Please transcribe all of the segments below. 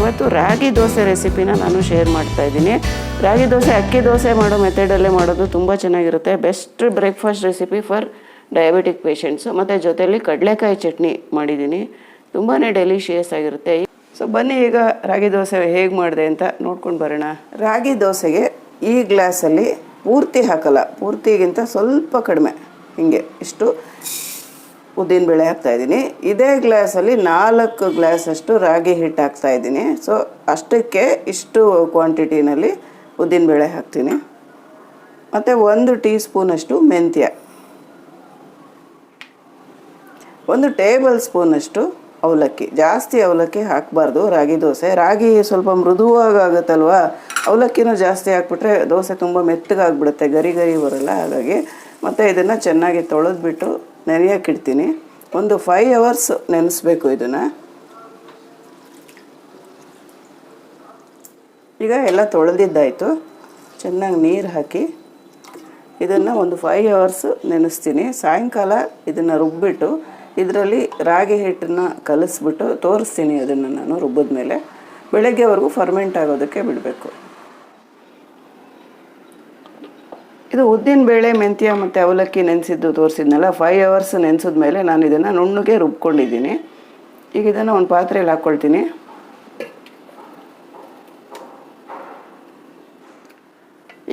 ಇವತ್ತು ರಾಗಿ ದೋಸೆ ರೆಸಿಪಿನ ನಾನು ಶೇರ್ ಮಾಡ್ತಾ ಇದ್ದೀನಿ. ರಾಗಿ ದೋಸೆ, ಅಕ್ಕಿ ದೋಸೆ ಮಾಡೋ ಮೆಥಡಲ್ಲೇ ಮಾಡೋದು ತುಂಬ ಚೆನ್ನಾಗಿರುತ್ತೆ. Best breakfast recipe for diabetic patients ಮತ್ತು ಜೊತೆಯಲ್ಲಿ ಕಡಲೆಕಾಯಿ ಚಟ್ನಿ ಮಾಡಿದ್ದೀನಿ. ತುಂಬಾ ಡೆಲಿಷಿಯಸ್ ಆಗಿರುತ್ತೆ. ಸೊ ಬನ್ನಿ ಈಗ ರಾಗಿ ದೋಸೆ ಹೇಗೆ ಮಾಡಿದೆ ಅಂತ ನೋಡ್ಕೊಂಡು ಬರೋಣ. ರಾಗಿ ದೋಸೆಗೆ ಈ ಗ್ಲಾಸಲ್ಲಿ ಪೂರ್ತಿ ಹಾಕಲ್ಲ. ಪೂರ್ತಿಗಿಂತ ಸ್ವಲ್ಪ ಕಡಿಮೆ. ಹಿಂಗೆ ಇಷ್ಟು. ಉದ್ದಿನಬೇಳೆ ಹಾಕ್ತಾ ಇದ್ದೀನಿ. ಇದೇ ಗ್ಲಾಸಲ್ಲಿ ನಾಲ್ಕು ಗ್ಲಾಸಷ್ಟು ರಾಗಿ ಹಿಟ್ಟು ಹಾಕ್ತಾ ಇದ್ದೀನಿ. ಸೊ ಅಷ್ಟಕ್ಕೆ ಇಷ್ಟು ಕ್ವಾಂಟಿಟಿನಲ್ಲಿ ಉದ್ದಿನಬೇಳೆ ಹಾಕ್ತೀನಿ. ಮತ್ತು ಒಂದು ಟೀ ಸ್ಪೂನಷ್ಟು ಮೆಂತ್ಯ. ಒಂದು ಟೇಬಲ್ ಸ್ಪೂನಷ್ಟು ಅವಲಕ್ಕಿ. ಜಾಸ್ತಿ ಅವಲಕ್ಕಿ ಹಾಕಬಾರ್ದು. ರಾಗಿ ದೋಸೆ. ರಾಗಿ ಸ್ವಲ್ಪ ಮೃದುವಾಗುತ್ತಲ್ವ ಅವಲಕ್ಕಿನೂ ಜಾಸ್ತಿ ಹಾಕ್ಬಿಟ್ರೆ ದೋಸೆ ತುಂಬ ಮೆತ್ತಗಾಗ್ಬಿಡುತ್ತೆ. ಗರಿ ಗರಿ ಬರಲ್ಲ. ಹಾಗಾಗಿ ಮತ್ತು ಇದನ್ನು ಚೆನ್ನಾಗಿ ತೊಳೆದ್ಬಿಟ್ಟು ನೆನೆಯೋಕ್ಕಿಡ್ತೀನಿ ಒಂದು ಫೈವ್ ಅವರ್ಸ್ ನೆನೆಸ್ಬೇಕು ಇದನ್ನು. ಈಗ ಎಲ್ಲ ತೊಳೆದಿದ್ದಾಯಿತು. ಚೆನ್ನಾಗಿ ನೀರು ಹಾಕಿ ಇದನ್ನು ಒಂದು ಫೈವ್ ಅವರ್ಸ್ ನೆನೆಸ್ತೀನಿ. ಸಾಯಂಕಾಲ ಇದನ್ನು ರುಬ್ಬಿಟ್ಟು ಇದರಲ್ಲಿ ರಾಗಿ ಹಿಟ್ಟನ್ನು ಕಲಿಸ್ಬಿಟ್ಟು ತೋರಿಸ್ತೀನಿ ಅದನ್ನು ನಾನು ರುಬ್ಬಿದ ಮೇಲೆ ಬೆಳಗ್ಗೆವರೆಗೂ ಫರ್ಮೆಂಟ್ ಆಗೋದಕ್ಕೆ ಬಿಡಬೇಕು. ಇದು ಉದ್ದಿನ ಬೇಳೆ, ಮೆಂತ್ಯ ಮತ್ತು ಅವಲಕ್ಕಿ ನೆನೆಸಿದ್ದು ತೋರಿಸಿದ್ನಲ್ಲ ಫೈವ್ ಅವರ್ಸ್ ನೆನೆಸಿದ ಮೇಲೆ ನಾನು ಇದನ್ನು ನುಣ್ಣಗೆ ರುಬ್ಕೊಂಡಿದ್ದೀನಿ. ಈಗ ಇದನ್ನು ಒಂದು ಪಾತ್ರೆಯಲ್ಲಿ ಹಾಕ್ಕೊಳ್ತೀನಿ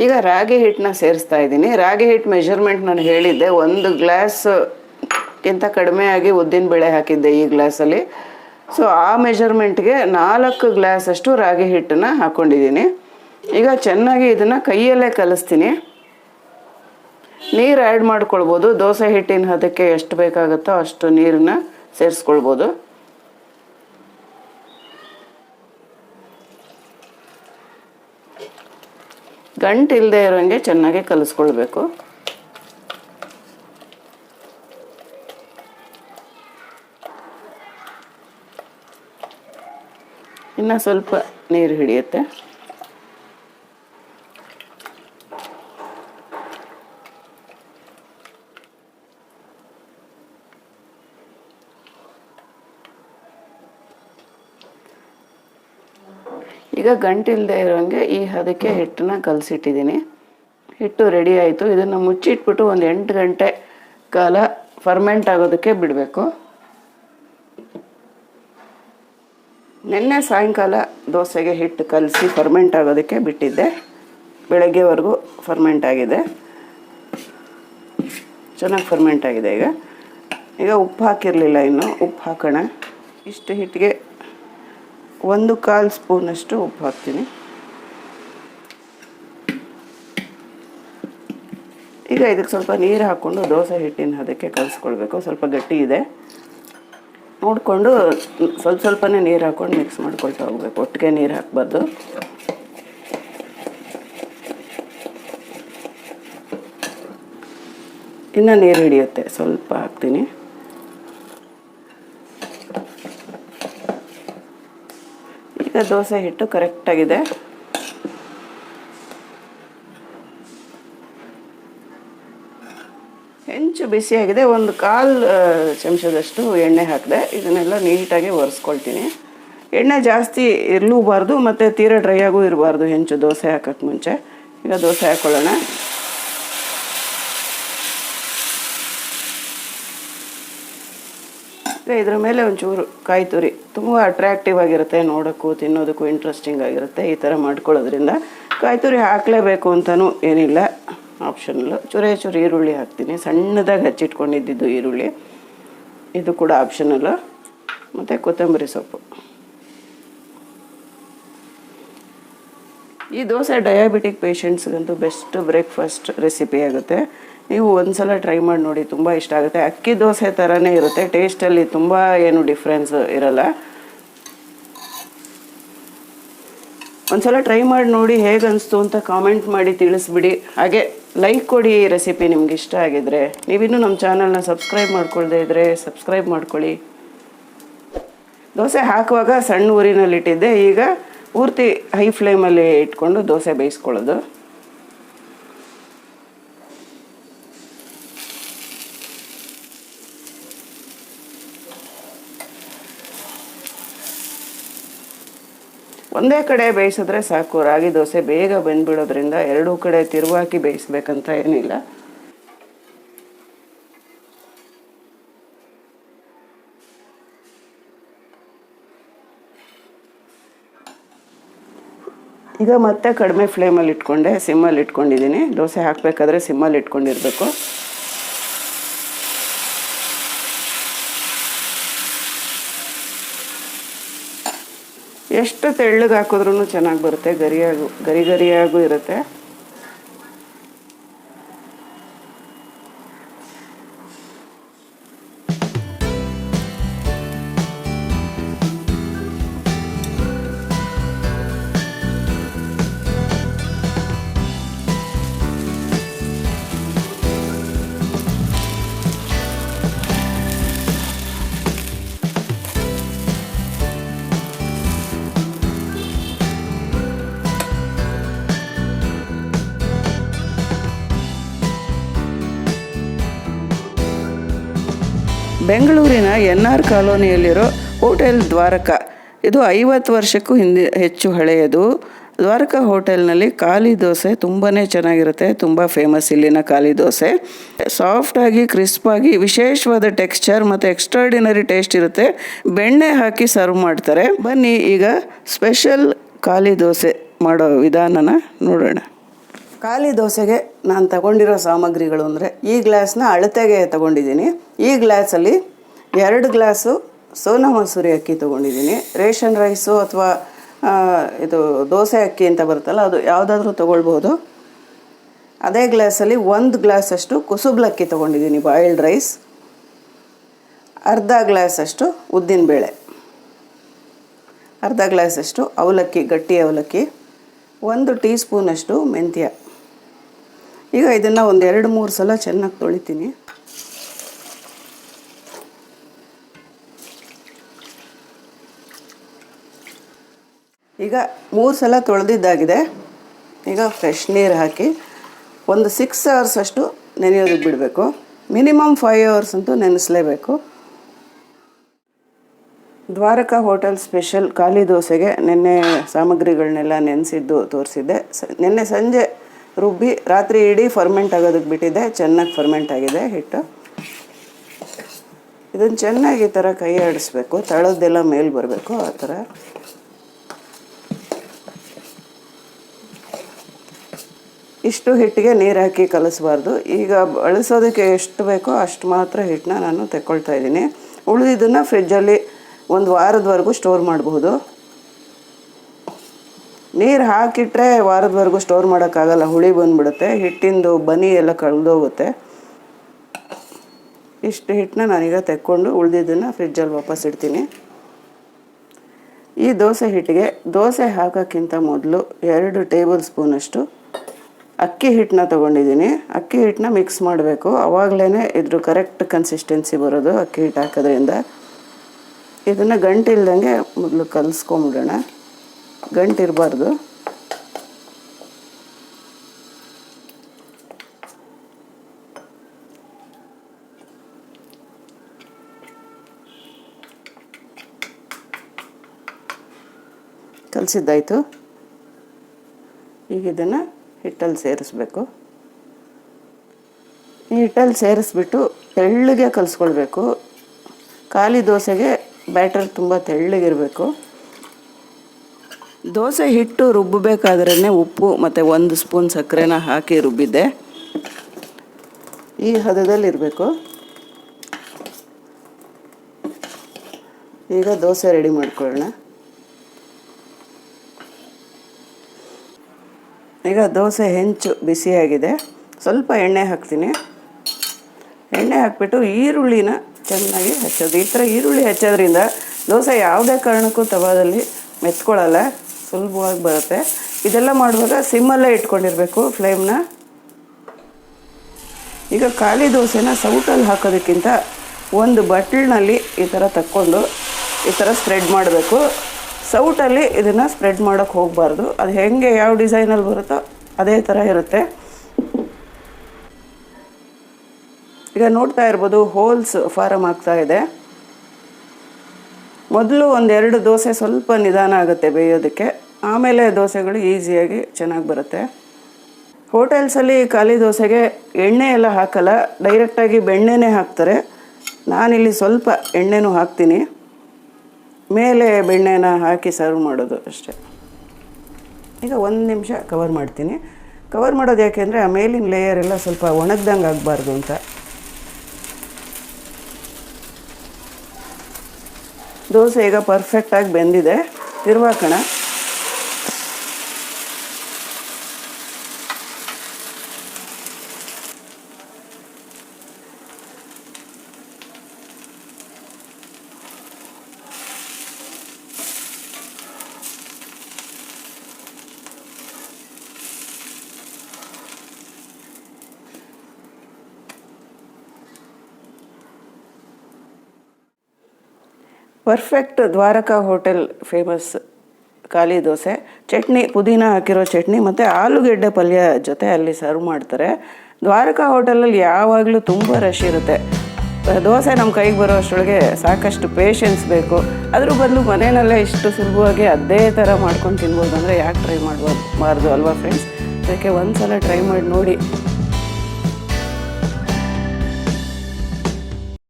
ಈಗ ರಾಗಿ ಹಿಟ್ಟನ್ನ ಸೇರಿಸ್ತಾ ಇದ್ದೀನಿ. ರಾಗಿ ಹಿಟ್ಟು ಮೆಷರ್ಮೆಂಟ್ ನಾನು ಹೇಳಿದ್ದೆ. ಒಂದು ಗ್ಲಾಸ್ಗಿಂತ ಆಗಿ ಉದ್ದಿನ ಬೇಳೆ ಹಾಕಿದ್ದೆ ಈ ಗ್ಲಾಸಲ್ಲಿ ಸೊ ಆ ಮೆಷರ್ಮೆಂಟ್ಗೆ ನಾಲ್ಕು ಗ್ಲಾಸಷ್ಟು ರಾಗಿ ಹಿಟ್ಟನ್ನು ಹಾಕ್ಕೊಂಡಿದ್ದೀನಿ ಈಗ ಚೆನ್ನಾಗಿ ಇದನ್ನು ಕೈಯಲ್ಲೇ ಕಲಿಸ್ತೀನಿ. ನೀರು ಆ್ಯಡ್ ಮಾಡ್ಕೊಳ್ಬೋದು. ದೋಸೆ ಹಿಟ್ಟಿನ ಹದಕ್ಕೆ ಎಷ್ಟು ಬೇಕಾಗುತ್ತೋ ಅಷ್ಟು ನೀರನ್ನ ಸೇರಿಸ್ಕೊಳ್ಬೋದು. ಗಂಟು ಇಲ್ಲದೆ ಇರೋಂಗೆ ಚೆನ್ನಾಗಿ ಕಲಿಸ್ಕೊಳ್ಬೇಕು. ಇನ್ನು ಸ್ವಲ್ಪ ನೀರು ಹಿಡಿಯುತ್ತೆ. ಈಗ ಗಂಟಿಲ್ಲದೆ ಇರೋಂಗೆ ಈ ಹದಕ್ಕೆ ಹಿಟ್ಟನ್ನ ಕಲಸಿಟ್ಟಿದ್ದೀನಿ. ಹಿಟ್ಟು ರೆಡಿ ಆಯಿತು. ಇದನ್ನು ಮುಚ್ಚಿಟ್ಬಿಟ್ಟು ಒಂದು ಎಂಟು ಗಂಟೆ ಕಾಲ ಫರ್ಮೆಂಟ್ ಆಗೋದಕ್ಕೆ ಬಿಡಬೇಕು. ನಿನ್ನೆ ಸಾಯಂಕಾಲ ದೋಸೆಗೆ ಹಿಟ್ಟು ಕಲಸಿ ಫರ್ಮೆಂಟ್ ಆಗೋದಕ್ಕೆ ಬಿಟ್ಟಿದ್ದೆ. ಬೆಳಗ್ಗೆವರೆಗೂ ಫರ್ಮೆಂಟ್ ಆಗಿದೆ. ಚೆನ್ನಾಗಿ ಫರ್ಮೆಂಟ್ ಆಗಿದೆ ಈಗ. ಈಗ ಉಪ್ಪು ಹಾಕಿರಲಿಲ್ಲ ಇನ್ನು. ಉಪ್ಪು ಹಾಕೋಣ. ಇಷ್ಟು ಹಿಟ್ಟಿಗೆ ಒಂದು ಕಾಲು ಸ್ಪೂನಷ್ಟು ಉಪ್ಪು ಹಾಕ್ತೀನಿ. ಈಗ ಇದಕ್ಕೆ ಸ್ವಲ್ಪ ನೀರು ಹಾಕ್ಕೊಂಡು ದೋಸೆ ಹಿಟ್ಟಿನ ಅದಕ್ಕೆ ಕಲಿಸ್ಕೊಳ್ಬೇಕು. ಸ್ವಲ್ಪ ಗಟ್ಟಿ ಇದೆ. ನೋಡಿಕೊಂಡು ಸ್ವಲ್ಪ ಸ್ವಲ್ಪನೇ ನೀರು ಹಾಕ್ಕೊಂಡು ಮಿಕ್ಸ್ ಮಾಡ್ಕೊಳ್ತಾ ಹೋಗ್ಬೇಕು. ಒಟ್ಟಿಗೆ ನೀರು ಹಾಕ್ಬಾರ್ದು. ಇನ್ನು ನೀರು ಹಿಡಿಯುತ್ತೆ. ಸ್ವಲ್ಪ ಹಾಕ್ತೀನಿ. ಈಗ ದೋಸೆ ಹಿಟ್ಟು ಕರೆಕ್ಟಾಗಿದೆ ಹೆಂಚು ಬಿಸಿಯಾಗಿದೆ ಒಂದು ಕಾಲು ಚಮಚದಷ್ಟು ಎಣ್ಣೆ ಹಾಕಿದೆ. ಇದನ್ನೆಲ್ಲ ನೀಟಾಗಿ ಒರೆಸ್ಕೊಳ್ತೀನಿ. ಎಣ್ಣೆ ಜಾಸ್ತಿ ಇರಲೂಬಾರ್ದು, ಮತ್ತು ತೀರಾ ಡ್ರೈ ಆಗೂ ಇರಬಾರ್ದು ಹೆಂಚು ದೋಸೆ ಹಾಕೋಕ್ಕೆ ಮುಂಚೆ. ಈಗ ದೋಸೆ ಹಾಕ್ಕೊಳ್ಳೋಣ ಇದ್ರ ಮೇಲೆ ಒಂಚೂರು ಕಾಯಿ ತುರಿ. ತುಂಬ ಅಟ್ರಾಕ್ಟಿವ್ ಆಗಿರುತ್ತೆ ನೋಡೋಕ್ಕೂ, ತಿನ್ನೋದಕ್ಕೂ ಇಂಟ್ರೆಸ್ಟಿಂಗ್ ಆಗಿರುತ್ತೆ ಈ ಥರ ಮಾಡ್ಕೊಳ್ಳೋದ್ರಿಂದ. ಕಾಯಿ ತುರಿ ಹಾಕಲೇಬೇಕು ಅಂತಲೂ ಏನಿಲ್ಲ. ಆಪ್ಷನಲ್ಲು ಚೂರೇ ಚೂರು ಈರುಳ್ಳಿ ಹಾಕ್ತೀನಿ. ಸಣ್ಣದಾಗಿ ಹಚ್ಚಿಟ್ಕೊಂಡಿದ್ದು ಈರುಳ್ಳಿ. ಇದು ಕೂಡ ಆಪ್ಷನಲ್ಲು ಮತ್ತು ಕೊತ್ತಂಬರಿ ಸೊಪ್ಪು. ಈ ದೋಸೆ ಡಯಾಬಿಟಿಕ್ ಪೇಷಂಟ್ಸ್ಗಂತೂ ಬೆಸ್ಟ್ ಬ್ರೇಕ್ಫಾಸ್ಟ್ ರೆಸಿಪಿ ಆಗುತ್ತೆ. ನೀವು ಒಂದ್ಸಲ ಟ್ರೈ ಮಾಡಿ ನೋಡಿ, ತುಂಬ ಇಷ್ಟ ಆಗುತ್ತೆ. ಅಕ್ಕಿ ದೋಸೆ ಥರನೇ ಇರುತ್ತೆ ಟೇಸ್ಟಲ್ಲಿ ತುಂಬ ಏನು ಡಿಫ್ರೆನ್ಸ್ ಇರಲ್ಲ. ಒಂದ್ಸಲ ಟ್ರೈ ಮಾಡಿ ನೋಡಿ ಹೇಗೆ ಅನಿಸ್ತು ಅಂತ ಕಾಮೆಂಟ್ ಮಾಡಿ ತಿಳಿಸ್ಬಿಡಿ. ಹಾಗೆ ಲೈಕ್ ಕೊಡಿ ಈ ರೆಸಿಪಿ ನಿಮ್ಗೆ ಇಷ್ಟ ಆಗಿದ್ರೆ. ನೀವಿನ್ನೂ ನಮ್ಮ ಚಾನಲ್ನ ಸಬ್ಸ್ಕ್ರೈಬ್ ಮಾಡ್ಕೊಳ್ದೇ ಇದ್ದರೆ ಸಬ್ಸ್ಕ್ರೈಬ್ ಮಾಡ್ಕೊಳ್ಳಿ. ದೋಸೆ ಹಾಕುವಾಗ ಸಣ್ಣ ಊರಿನಲ್ಲಿ ಇಟ್ಟಿದ್ದೆ ಈಗ ಪೂರ್ತಿ ಹೈ ಫ್ಲೇಮಲ್ಲಿ ಇಟ್ಕೊಂಡು ದೋಸೆ ಬೇಯಿಸ್ಕೊಳ್ಳೋದು. ಒಂದೇ ಕಡೆ ಬೇಯಿಸಿದ್ರೆ ಸಾಕು. ರಾಗಿ ದೋಸೆ ಬೇಗ ಬೆಂದ್ಬಿಡೋದ್ರಿಂದ ಎರಡೂ ಕಡೆ ತಿರುವಾಕಿ ಬೇಯಿಸ್ಬೇಕಂತ ಏನಿಲ್ಲ. ಈಗ ಮತ್ತೆ ಕಡಿಮೆ ಫ್ಲೇಮಲ್ಲಿ ಇಟ್ಕೊಂಡೆ ಸಿಮ್ಮಲ್ಲಿ ಇಟ್ಕೊಂಡಿದ್ದೀನಿ. ದೋಸೆ ಹಾಕಬೇಕಾದ್ರೆ ಸಿಮ್ಮಲ್ಲಿ ಇಟ್ಕೊಂಡಿರಬೇಕು. ಎಷ್ಟು ತೆಳ್ಳಗೆ ಹಾಕಿದ್ರೂ ಚೆನ್ನಾಗಿ ಬರುತ್ತೆ ಗರಿಯಾಗು ಗರಿ ಗರಿಯಾಗೂ ಇರುತ್ತೆ. ಬೆಂಗಳೂರಿನ ಎನ್ ಆರ್ ಕಾಲೋನಿಯಲ್ಲಿರೋ ಹೋಟೆಲ್ ದ್ವಾರಕ. ಇದು ಐವತ್ತು ವರ್ಷಕ್ಕೂ ಹಿಂದೆ, ಹೆಚ್ಚು ಹಳೆಯದು. ದ್ವಾರಕ ಹೋಟೆಲ್ನಲ್ಲಿ ಖಾಲಿ ದೋಸೆ ತುಂಬಾ ಚೆನ್ನಾಗಿರುತ್ತೆ, ತುಂಬ ಫೇಮಸ್ ಇಲ್ಲಿನ ಖಾಲಿ ದೋಸೆ. ಸಾಫ್ಟಾಗಿ ಕ್ರಿಸ್ಪಾಗಿ ವಿಶೇಷವಾದ ಟೆಕ್ಸ್ಚರ್ ಮತ್ತು ಎಕ್ಸ್ಟ್ರಾರ್ಡಿನರಿ ಟೇಸ್ಟ್ ಇರುತ್ತೆ. ಬೆಣ್ಣೆ ಹಾಕಿ ಸರ್ವ್ ಮಾಡ್ತಾರೆ. ಬನ್ನಿ, ಈಗ ಸ್ಪೆಷಲ್ ಖಾಲಿ ದೋಸೆ ಮಾಡೋ ವಿಧಾನನ ನೋಡೋಣ. ಖಾಲಿ ದೋಸೆಗೆ ನಾನು ತಗೊಂಡಿರೋ ಸಾಮಗ್ರಿಗಳು ಅಂದರೆ ಈ ಗ್ಲಾಸ್ನ ಅಳತೆಗೆ ತಗೊಂಡಿದ್ದೀನಿ. ಈ ಗ್ಲಾಸಲ್ಲಿ ಎರಡು ಗ್ಲಾಸು ಸೋನಾ ಮಸೂರಿ ಅಕ್ಕಿ ತೊಗೊಂಡಿದ್ದೀನಿ. ರೇಷನ್ ರೈಸು ಅಥವಾ ಇದು ದೋಸೆ ಅಕ್ಕಿ ಅಂತ ಬರುತ್ತಲ್ಲ, ಅದು ಯಾವುದಾದ್ರೂ ತೊಗೊಳ್ಬೋದು. ಅದೇ ಗ್ಲಾಸಲ್ಲಿ ಒಂದು ಗ್ಲಾಸಷ್ಟು ಕುಸುಬ್ಲಕ್ಕಿ ತೊಗೊಂಡಿದ್ದೀನಿ, ಬಾಯಿಲ್ಡ್ ರೈಸ್. ಅರ್ಧ ಗ್ಲಾಸಷ್ಟು ಉದ್ದಿನಬೇಳೆ ಅರ್ಧ ಗ್ಲಾಸಷ್ಟು ಅವಲಕ್ಕಿ, ಗಟ್ಟಿ ಅವಲಕ್ಕಿ. ಒಂದು ಟೀ ಸ್ಪೂನಷ್ಟು ಮೆಂತ್ಯ. ಈಗ ಇದನ್ನು ಒಂದು ಎರಡು, ಮೂರು ಸಲ ಚೆನ್ನಾಗಿ ತೊಳಿತೀನಿ. ಈಗ ಮೂರು ಸಲ ತೊಳೆದಿದ್ದಾಗಿದೆ. ಈಗ ಫ್ರೆಶ್ ನೀರು ಹಾಕಿ ಒಂದು ಸಿಕ್ಸ್ ಅವರ್ಸ್ ಅಷ್ಟು ನೆನೆಯೋದಕ್ಕೆ ಬಿಡಬೇಕು. ಮಿನಿಮಮ್ ಫೈವ್ ಅವರ್ಸ್ ಅಂತೂ ನೆನೆಸಲೇಬೇಕು. ದ್ವಾರಕಾ ಹೋಟೆಲ್ ಸ್ಪೆಷಲ್ ಖಾಲಿ ದೋಸೆಗೆ ನಿನ್ನೆ ಸಾಮಗ್ರಿಗಳನ್ನೆಲ್ಲ ನೆನೆಸಿದ್ದು ತೋರಿಸಿದ್ದೆ. ಸ, ನಿನ್ನೆ ಸಂಜೆ ರುಬ್ಬಿ ರಾತ್ರಿ ಇಡೀ ಫರ್ಮೆಂಟ್ ಆಗೋದಕ್ಕೆ ಬಿಟ್ಟಿದ್ದೆ ಚೆನ್ನಾಗಿ ಫರ್ಮೆಂಟ್ ಆಗಿದೆ ಹಿಟ್ಟು. ಇದನ್ನು ಚೆನ್ನಾಗಿ ಈ ಥರ ಕೈ ಆಡಿಸ್ಬೇಕು ತಳದ್ದೆಲ್ಲ ಮೇಲೆ ಬರಬೇಕು, ಆ ಥರ ಇಷ್ಟು ಹಿಟ್ಟಿಗೆ ನೀರು ಹಾಕಿ ಕಲಿಸ್ಬಾರ್ದು. ಈಗ ಬಳಸೋದಕ್ಕೆ ಎಷ್ಟು ಬೇಕೋ ಅಷ್ಟು ಮಾತ್ರ ಹಿಟ್ಟನ್ನ ನಾನು ತೆಕ್ಕೊಳ್ತಾ ಇದ್ದೀನಿ. ಉಳಿದಿದ್ದನ್ನು ಫ್ರಿಜ್ಜಲ್ಲಿ ಒಂದು ವಾರದವರೆಗೂ ಸ್ಟೋರ್ ಮಾಡಬಹುದು. ನೀರು ಹಾಕಿಟ್ರೆ ವಾರದವರೆಗೂ ಸ್ಟೋರ್ ಮಾಡೋಕ್ಕಾಗಲ್ಲ, ಹುಳಿ ಬಂದ್ಬಿಡುತ್ತೆ, ಹಿಟ್ಟಿಂದು ಬನಿ ಎಲ್ಲ ಕಳೆದೋಗುತ್ತೆ. ಇಷ್ಟು ಹಿಟ್ಟನ್ನ ನಾನೀಗ ತೆಕ್ಕೊಂಡು ಉಳಿದಿದ್ದನ್ನು ಫ್ರಿಜ್ಜಲ್ಲಿ ವಾಪಸ್ ಇಡ್ತೀನಿ. ಈ ದೋಸೆ ಹಿಟ್ಟಿಗೆ, ದೋಸೆ ಹಾಕೋಕ್ಕಿಂತ ಮೊದಲು ಎರಡು ಟೇಬಲ್ ಸ್ಪೂನಷ್ಟು ಅಕ್ಕಿ ಹಿಟ್ಟನ್ನ ತೊಗೊಂಡಿದ್ದೀನಿ. ಅಕ್ಕಿ ಹಿಟ್ಟನ್ನ ಮಿಕ್ಸ್ ಮಾಡಬೇಕು. ಆವಾಗಲೇ ಇದ್ರ ಕರೆಕ್ಟ್ ಕನ್ಸಿಸ್ಟೆನ್ಸಿ ಬರೋದು ಅಕ್ಕಿ ಹಿಟ್ಟು ಹಾಕೋದ್ರಿಂದ. ಇದನ್ನು ಗಂಟಿಲ್ದಂಗೆ ಮೊದಲು ಕಲಿಸ್ಕೊಂಬಿಡೋಣ. ಗಂಟಿರಬಾರ್ದು. ಕಲಸಿದ್ದಾಯಿತು. ಈಗ ಇದನ್ನು ಹಿಟ್ಟಲ್ಲಿ ಸೇರಿಸ್ಬೇಕು. ಈ ಹಿಟ್ಟಲ್ಲಿ ಸೇರಿಸ್ಬಿಟ್ಟು ತೆಳ್ಳಗೆ ಕಲಿಸ್ಕೊಳ್ಬೇಕು. ಖಾಲಿ ದೋಸೆಗೆ ಬ್ಯಾಟರ್ ತುಂಬ ತೆಳ್ಳಗಿರಬೇಕು. ದೋಸೆ ಹಿಟ್ಟು ರುಬ್ಬಬೇಕಾದ್ರೇ ಉಪ್ಪು ಮತ್ತು ಒಂದು ಸ್ಪೂನ್ ಸಕ್ಕರೆನ ಹಾಕಿ ರುಬ್ಬಿದ್ದೆ. ಈ ಹದದಲ್ಲಿರಬೇಕು. ಈಗ ದೋಸೆ ರೆಡಿ ಮಾಡ್ಕೊಳ್ಳೋಣ. ಈಗ ದೋಸೆ ಹೆಂಚು ಬಿಸಿಯಾಗಿದೆ. ಸ್ವಲ್ಪ ಎಣ್ಣೆ ಹಾಕ್ತೀನಿ. ಎಣ್ಣೆ ಹಾಕ್ಬಿಟ್ಟು ಈರುಳ್ಳಿನ ಚೆನ್ನಾಗಿ ಹಚ್ಚೋದು. ಈ ಥರ ಈರುಳ್ಳಿ ಹಚ್ಚೋದ್ರಿಂದ ದೋಸೆ ಯಾವುದೇ ಕಾರಣಕ್ಕೂ ತವಾದಲ್ಲಿ ಮೆತ್ಕೊಳ್ಳಲ್ಲ. ಸುಲಭವಾಗಿ ಬರುತ್ತೆ. ಇದೆಲ್ಲ ಮಾಡುವಾಗ ಸಿಮ್ಮಲ್ಲೇ ಇಟ್ಕೊಂಡಿರಬೇಕು ಫ್ಲೇಮ್ನ ಈಗ ಖಾಲಿ ದೋಸೆನ ಸೌಟಲ್ಲಿ ಹಾಕೋದಕ್ಕಿಂತ ಒಂದು ಬಟ್ಲಿನಲ್ಲಿ ಈ ಥರ ತಕ್ಕೊಂಡು ಈ ಥರ ಸ್ಪ್ರೆಡ್ ಮಾಡಬೇಕು. ಸೌಟಲ್ಲಿ ಇದನ್ನು ಸ್ಪ್ರೆಡ್ ಮಾಡೋಕ್ಕೆ ಹೋಗಬಾರ್ದು. ಅದು ಹೆಂಗೆ ಯಾವ ಡಿಸೈನಲ್ಲಿ ಬರುತ್ತೋ ಅದೇ ಥರ ಇರುತ್ತೆ. ಈಗ ನೋಡ್ತಾ ಇರ್ಬೋದು ಹೋಲ್ಸ್ ಫಾರಮ್ ಆಗ್ತಾ ಇದೆ. ಮೊದಲು ಒಂದೆರಡು ದೋಸೆ ಸ್ವಲ್ಪ ನಿಧಾನ ಆಗುತ್ತೆ ಬೇಯೋದಕ್ಕೆ. ಆಮೇಲೆ ದೋಸೆಗಳು ಈಸಿಯಾಗಿ ಚೆನ್ನಾಗಿ ಬರುತ್ತೆ. ಹೋಟೆಲ್ಸಲ್ಲಿ ಖಾಲಿ ದೋಸೆಗೆ ಎಣ್ಣೆ ಎಲ್ಲ ಹಾಕಲ್ಲ ಡೈರೆಕ್ಟಾಗಿ ಬೆಣ್ಣೆನೇ ಹಾಕ್ತಾರೆ. ನಾನಿಲ್ಲಿ ಸ್ವಲ್ಪ ಎಣ್ಣೆನೂ ಹಾಕ್ತೀನಿ. ಮೇಲೆ ಬೆಣ್ಣೆನ ಹಾಕಿ ಸರ್ವ್ ಮಾಡೋದು ಅಷ್ಟೇ. ಈಗ ಒಂದು ನಿಮಿಷ ಕವರ್ ಮಾಡ್ತೀನಿ. ಕವರ್ ಮಾಡೋದು ಯಾಕೆಂದರೆ ಆ ಮೇಲಿನ ಲೇಯರ್ ಎಲ್ಲ ಸ್ವಲ್ಪ ಒಣಗ್ದಂಗೆ ಆಗಬಾರ್ದು ಅಂತ. ದೋಸೆ ಈಗ ಪರ್ಫೆಕ್ಟಾಗಿ ಬೆಂದಿದೆ. ತಿರುವಾಕೋಣ ಪರ್ಫೆಕ್ಟ್ ದ್ವಾರಕಾ ಹೋಟೆಲ್ ಫೇಮಸ್ ಖಾಲಿ ದೋಸೆ. ಚಟ್ನಿ, ಪುದೀನ ಹಾಕಿರೋ ಚಟ್ನಿ ಮತ್ತು ಆಲೂಗೆಡ್ಡೆ ಪಲ್ಯ ಜೊತೆ ಅಲ್ಲಿ ಸರ್ವ್ ಮಾಡ್ತಾರೆ. ದ್ವಾರಕಾ ಹೋಟೆಲಲ್ಲಿ ಯಾವಾಗಲೂ ತುಂಬ ರಶ್ ಇರುತ್ತೆ. ದೋಸೆ ನಮ್ಮ ಕೈಗೆ ಬರೋ ಅಷ್ಟರೊಳಗೆ ಸಾಕಷ್ಟು ಪೇಷನ್ಸ್ ಬೇಕು. ಅದ್ರ ಬದಲು ಮನೆಯಲ್ಲೇ ಇಷ್ಟು ಸುಲಭವಾಗಿ ಅದೇ ಥರ ಮಾಡ್ಕೊಂಡು ತಿನ್ಬೋದು ಅಂದರೆ ಯಾಕೆ ಟ್ರೈ ಮಾಡ್ಬೋದು ಬಾರ್ದು ಅಲ್ವಾ ಫ್ರೆಂಡ್ಸ್ ಅದಕ್ಕೆ ಒಂದು ಸಲ ಟ್ರೈ ಮಾಡಿ ನೋಡಿ.